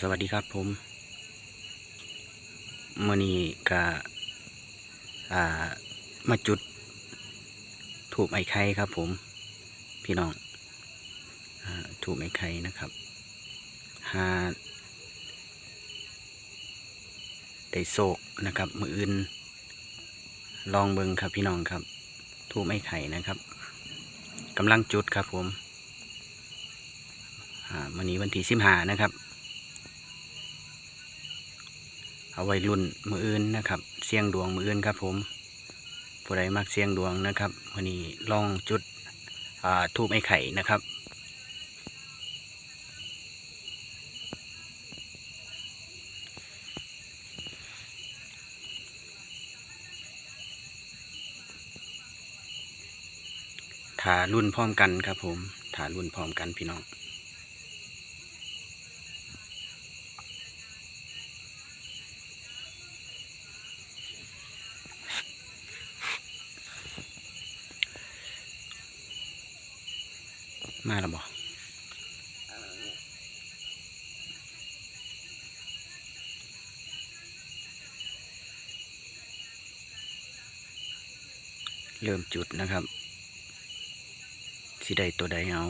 สวัสดีครับผมมื่อนี้ก็อ่ามาจุดถูกไอ้ไข่ครับผม พี่น้องอถูกไอ้ไข่นะครับหาได้โศกนะครับ มืออื่น ลองเบิงครับพี่น้องครับ ถูกไอ้ไข่นะครับกำลังจุดครับผมอ่าวันนี้วันที่สิบห้านะครับ เอาไว้รุ่นมืออื่นนะครับ เสียงดวงมืออื่นครับ ผมผู้ใดมักเสียงดวงนะครับวันนี้ลองจุดทูบไอ้ไข่นะครับถารุ่นพร้อมกันครับผมถารุ่นพร้อมกันพี่น้อง มาแล้วบ่เริ่มจุดนะครับ สิได้ตัวใดเอา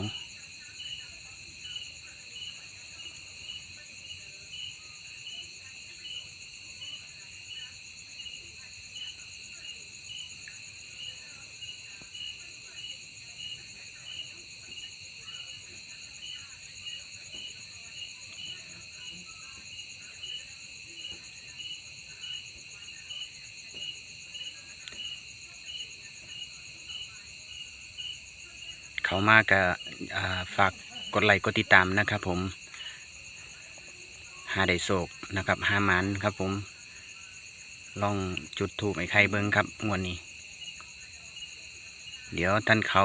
มากกับฝากกดไลค์กดติดตามนะครับผมหาได้โศกนะครับหามันครับผม ลองจุดถูกไอ้ไข่เบิ้งครับงวดนี้ เดี๋ยวท่านเขา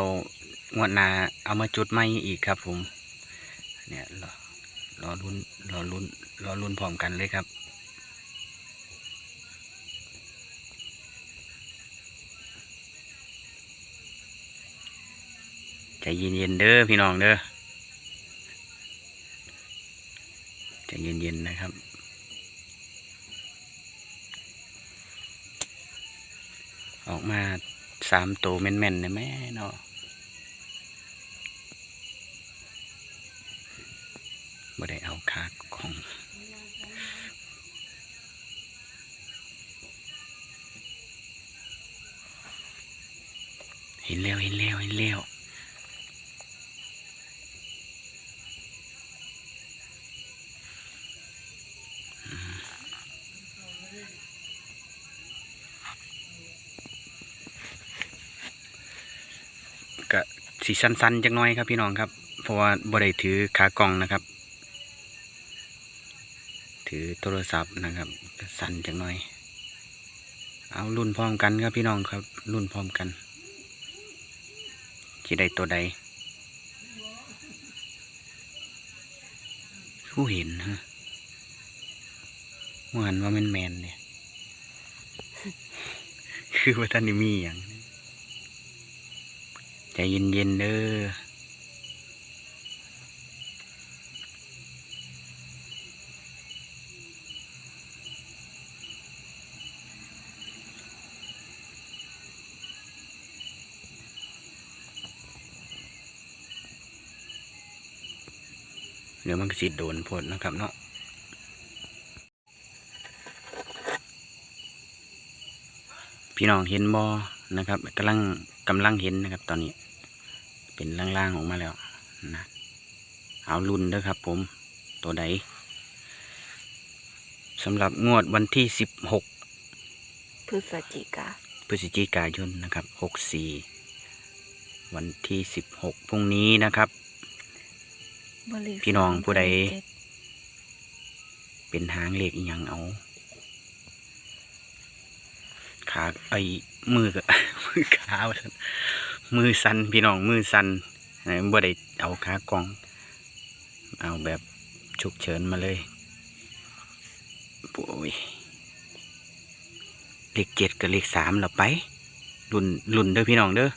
งวดนาเอามาจุดไม่อีกครับผม เนี่ยรอรอรุ่นรอรุ่นรอรุ่นพร้อมกันเลยครับ ใจเย็นๆเด้อพี่น้องเด้อใจเย็นๆนะครับ ออกมาสามตัวแม่นๆนะแม่เนาะบ่ได้เอาคาของเห็นแล้วเห็นแล้วเห็นแล้ว ก็ สีสั้นๆจังน้อยครับพี่น้องครับ เพราะว่าบ่ได้ถือขากล่องนะครับ ถือโทรศัพท์นะครับสั้นจังน้อย เอารุ่นพร้อมกันครับพี่น้องครับ รุ่นพร้อมกันที่ใดตัวใดผู้เห็นฮะว่าหันว่าแมนแมนเนี่ย คือว่าท่านนี่มีอย่าง ใจเย็นๆเด้อเดี๋ยวมันก็สิโดนพดนะครับเนาะพี่น้องเห็นบอ นะครับกำลังกำลังเห็นนะครับ ตอนนี้ เป็นล่างๆออกมาแล้วนะเอารุ่นเด้อครับ ผมตัวใดสำหรับงวดวันที่สิบหกพฤศจิกาพฤศจิกายนนะครับหกสี่วันที่สิบหกพรุ่งนี้นะครับบริษัทพี่น้องผู้ใดเจ็ดเป็นหางเหล็กอหย่างเอา ขาไอ้มือกับมือขาสันมือสันพี่น้องมือสันไหนบ่ได้เอาขากอง เอาแบบฉุกเฉินมาเลยปุ้ยเลขเจ็ดกับเลขสามเราไปรุ่นรุ่นเด้อพี่น้องเด้อ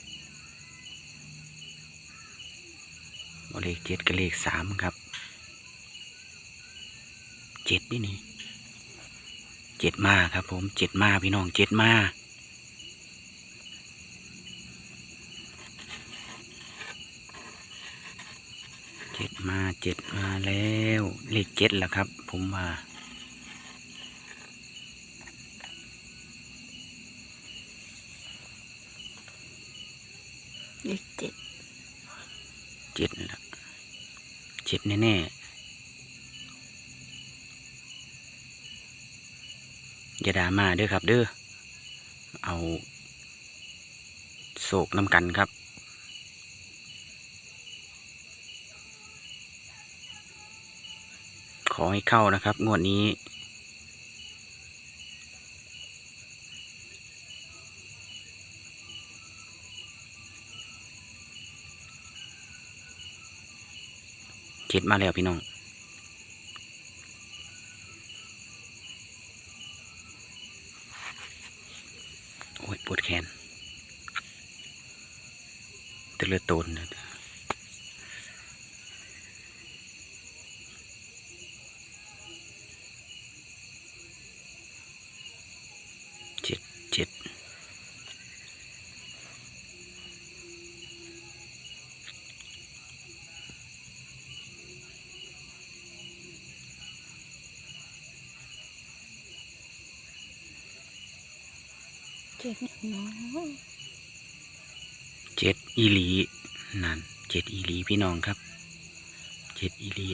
เลขเจ็ดกับเลขสามครับเจ็ดนี่นี่ เจ็ดมาครับ ผมเจ็ดมาพี่น้องเจ็ดมาเจ็ดมาเจ็ดมาแล้วเลขเจ็ดแล้วครับ ผมว่าเลขเจ็ดเจ็ดนั่นแหละเจ็ดแน่ๆ อย่าด่ามาเด้อครับ เด้อเอาโศกน้ำกันครับขอให้เข้านะครับ งวดนี้ เจ็ดมาแล้วพี่น้อง โอ้ย ปวดแขนแตะเลือดโตนนะเจ็ดเจ็ด เจ็ดเนาะเจ็ดอีหลีนั่นเจ็ดอีหลีพี่น้องครับเจ็ดอีหลี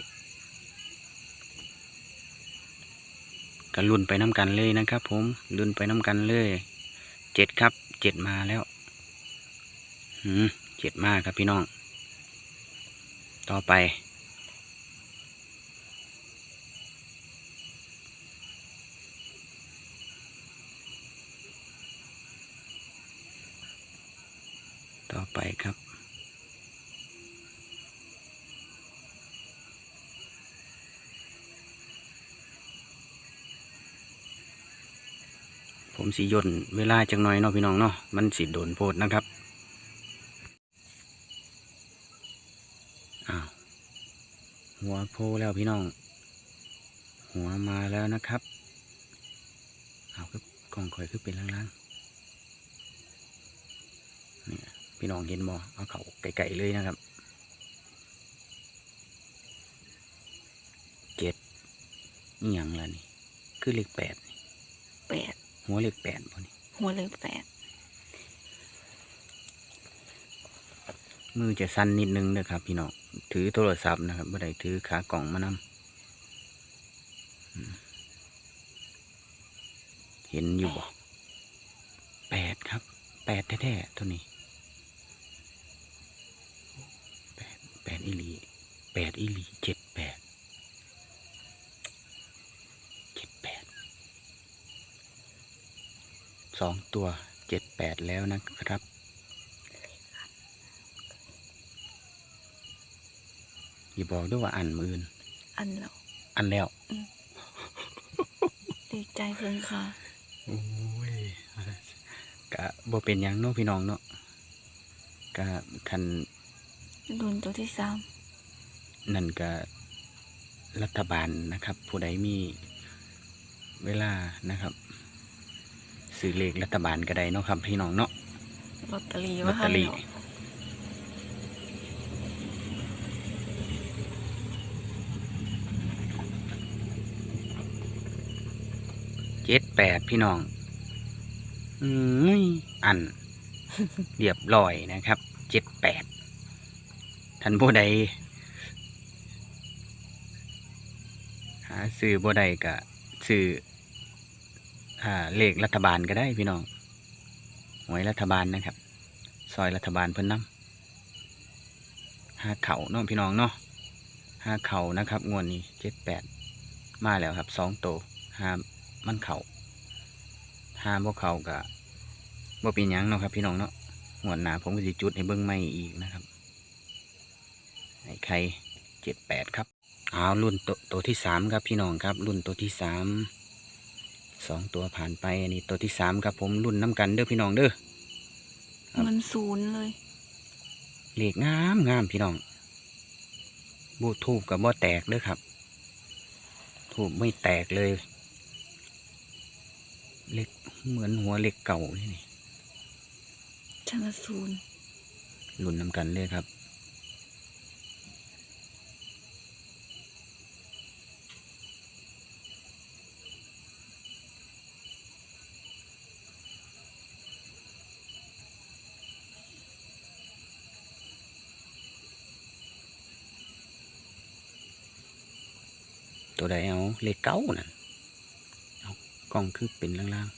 ก็ลุ่นไปน้ำกันเลยนะครับ ผมลุ่นไปน้ำกันเลยเจ็ดครับเจ็ดมาแล้วหืมเจ็ดมากครับพี่น้อง ต่อไป ไปครับ ผมสีย่นเวลาจังหน่อยเนาะพี่น้องเนาะมันสีโดนโพดนะครับอ้าวหัวโพแล้วพี่น้อง หัวมาแล้วนะครับ เอาคือกล่องคอยคือเป็นล่างๆนี่ พี่น้องเห็นบ่เอาเขาไก่ๆเลยนะครับเจ็ดนี่ยังล่ะนี่ คือเลขแปดนี่แปดหัวเลขแปดบ่นี่หัวเลขแปดมือจะสั้นนิดนึงนะครับ พี่น้องถือโทรศัพท์นะครับไม่ได้ถือขากล่องมานำอืมเห็นอยู่บ่แปดครับแปดแท้ๆตัวนี้แปดแปดอีหลี แปดอีหลีเจ็ดแปดเจ็ดแปดสองตัวเจ็ดแปดแล้วนะครับอย่าบอกด้วยว่าอันมือนอันแล้ว อันแล้ว ดีใจเพิ่นค่ะโอ้ยกะบ่เป็นหยังเนาะพี่น้องเนาะกะคันรุ่นตัวที่สาม นั่นกะรัฐบาลนะครับ ผู้ใดมีเวลานะครับซื้อเลขรัฐบาลก็ได้เนาะครับพี่น้องเนาะลอตเตอรี่ลอว่าตเตอรี่หันแล้วเจ็ดแปดพี่น้องอืมอัน เรียบร้อยนะครับเจ็ดแปดท่านผู้ใด หา ซื้อบ่ใดกะซื้ออ่าเลขรัฐบาลก็ได้พี่น้องหวยรัฐบาลนะครับ ซอยรัฐบาลเพิ่นนำห้าเข่าเนาะพี่น้องเนาะห้าเข่านะครับงวดนี้เจ็ดแปดมาแล้วครับสองโตวห้ามันเข่าห้าบ่เขากะบ่เป็นยังเนาะครับ พี่น้องเนาะงวดหนาผมก็สิจุดให้เบิ่งใหม่อีกนะครับไอ้ไข่เจ็ดแปดครับ เอารุ่นตัวตัวที่สามครับพี่น้องครับ รุ่นตัวที่สามสองตัวผ่านไปอันนี้ตัวที่สามครับผมรุ่นน้ำกันเด้อพี่น้องเด้อครับมันศูนย์เลยเลขงามงามพี่น้องบูทูบกับบ่แตกเด้อครับทถูกไม่แตกเลยเล็กเหมือนหัวเล็กเก่าเลยนี่ชนสูนลุ้นนำกันเลยครับ ตัวใด เลขเก้าน่ะกล้องคือเป็นล่างๆ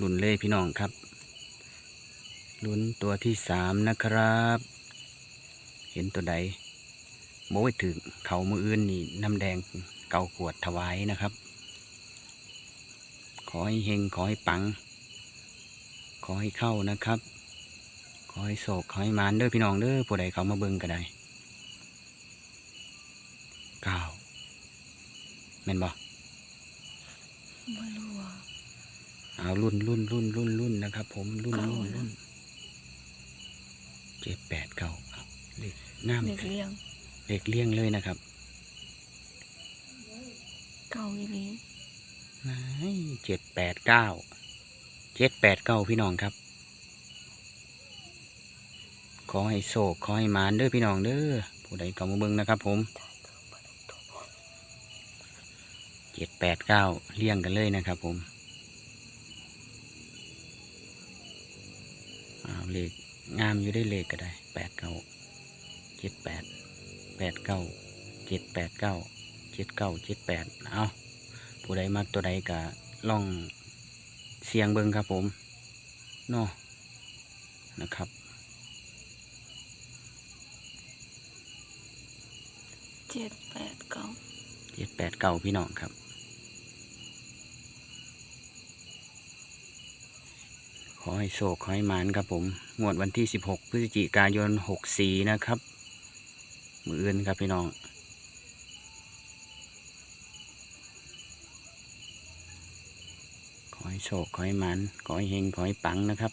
ลุ้นเลยพี่น้องครับลุ้นตัวที่สามนะครับ เห็นตัวใดโม้ยถึงเขามืออื่นนี่น้ำแดงเก่าขวดถวายนะครับ ขอให้เฮงขอให้ปัง ขอให้เข้านะครับ ขอให้โศกขอให้มานเด้อพี่น้องเด้อผู้ใดเขามาเบิ่งก็ได้ เก้าแม่นบ่ไม่รู้ว่าเอารุ่นรุ่นรุ่นรุ่นรุ่นนะครับ ผมรุ่นเก้ารุ่นนะรุ่นเจ็ดแปดเก้าเอาเลขน้ำเด็กเลี้ยงเลขเลี่ยงเลยนะครับเก้าอีหลีเจ็ดแปดเก้าเจ็ดแปดเก้าพี่น้องครับ ขอให้โศกขอให้หมานเด้อพี่น้องเด้อผู้ใดเข้ามาเบิ่งนะครับ ผม เจ็ดแปดเก้าเลี่ยงกันเลยนะครับผมเอาเลขงามอยู่ได้เลขก็ได้แปดเก้าเจ็ดแปดแปดเก้าเจ็ดแปดเก้าเจ็ดเก้าเจ็ดแปดเอาผู้ใดมักตัวใดก็ล่องเสียงเบิ่งครับผมเนาะนะครับ เจ็ดแปดเก้าเจ็ดแปดเก้าพี่น้องครับ ขอให้โศกขอให้มานครับผม งวดวันที่สิบหกพฤศจิกายนหกสี่นะครับ มืออื่นครับพี่น้องขอให้โชคขอให้มันขอให้เฮงขอให้ปังนะครับ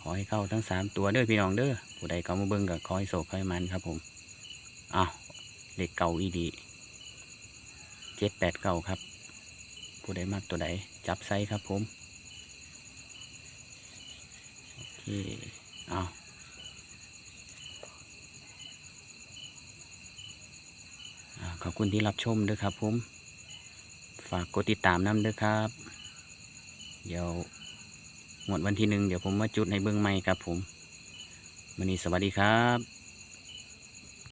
ขอให้เข้าทั้งสามตัวเด้อพี่น้องเด้อผู้ใดเขามาเบิ่งก็ขอให้โชคขอให้มันครับผมอ้าวเด็กเก่าอีดีเจ็ดแปดเก้าครับ ผู้ใดมากตัวใดจับไซครับผม คเอาขอบคุณที่รับชมด้วยครับผมฝากกดติดตามน้ำด้วยครับ เดี๋ยวหมดวันที่หนึ่งเดี๋ยวผมมาจุดในเบื้องใหม่ครับผมวันนี้สวัสดีครับ